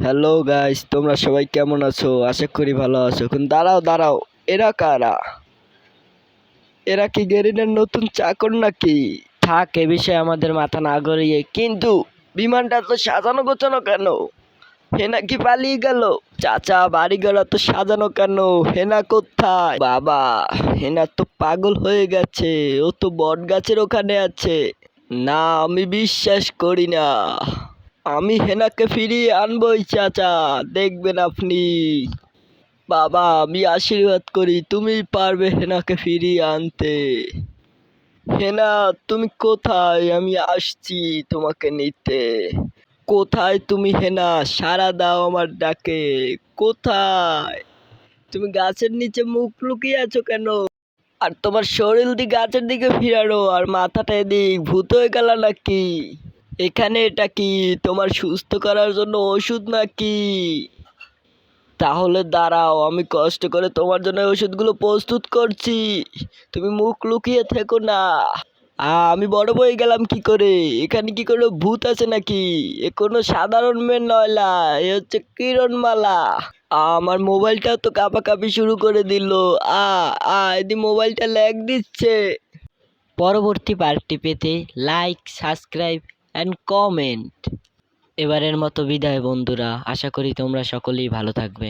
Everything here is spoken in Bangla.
হ্যালো গাইস তোমরা সবাই কেমন আছো? আশা করি ভালো আছো। কিন্তু দাঁড়াও দাঁড়াও। এরা কারা? এরা কি গেরিনার নতুন চাকর নাকি? থাক, এ বিষয়ে আমাদের মাথা না গড়িয়ে কিন্তু বিমানটা তো সাজানো গোছানো কেন? হেনা কি পালিয়ে গেল? চাচা বাড়ি ঘর তো সাজানো কেন? হেনা কোথায়? বাবা হেনা তো পাগল হয়ে গেছে। ও তো বট গাছের ওখানে আছে। না, আমি বিশ্বাস করি না। আমি হেনাকে ফিরিয়ে আনবই, চাচা। দেখবেন আপনি। বাবা, আমি আশীর্বাদ করি, তুমি পারবে হেনাকে ফিরিয়ে আনতে। হেনা, তুমি কোথায়? আমি আসছি তোমাকে নিতে। কোথায় তুমি, হেনা? সারা দাও আমার ডাকে। কোথায়? তুমি গাছের নিচে মুখ লুকিয়ে আছো কেন? আর তোমার শরীর দি গাছের দিকে ফিরানো, আর মাথাটা এদিক ভূত হয়ে গেল নাকি? এখানে এটা কি তোমার সুস্থ করার জন্য ওষুধ নাকি? তাহলে দাঁড়াও, আমি কষ্ট করে তোমার জন্য ওষুধগুলো প্রস্তুত করছি। তুমি মুখ লুকিয়ে থেকো না। আমি বড় হয়ে গেলাম কি করে? এখানে কি কোনো ভূত আছে নাকি? এ কোনো সাধারণ মেয়ে নয়লা, এ হচ্ছে কিরণমালা। আমার মোবাইলটাও তো কাঁপাকাঁপি শুরু করে দিল। আ আ, এদি মোবাইলটা ল্যাগ দিচ্ছে। পরবর্তী পার্টটি পেতে লাইক সাবস্ক্রাইব অ্যান্ড কমেন্ট এবারের মতো বিদায় বন্ধুরা। আশা করি তোমরা সকলেই ভালো থাকবে।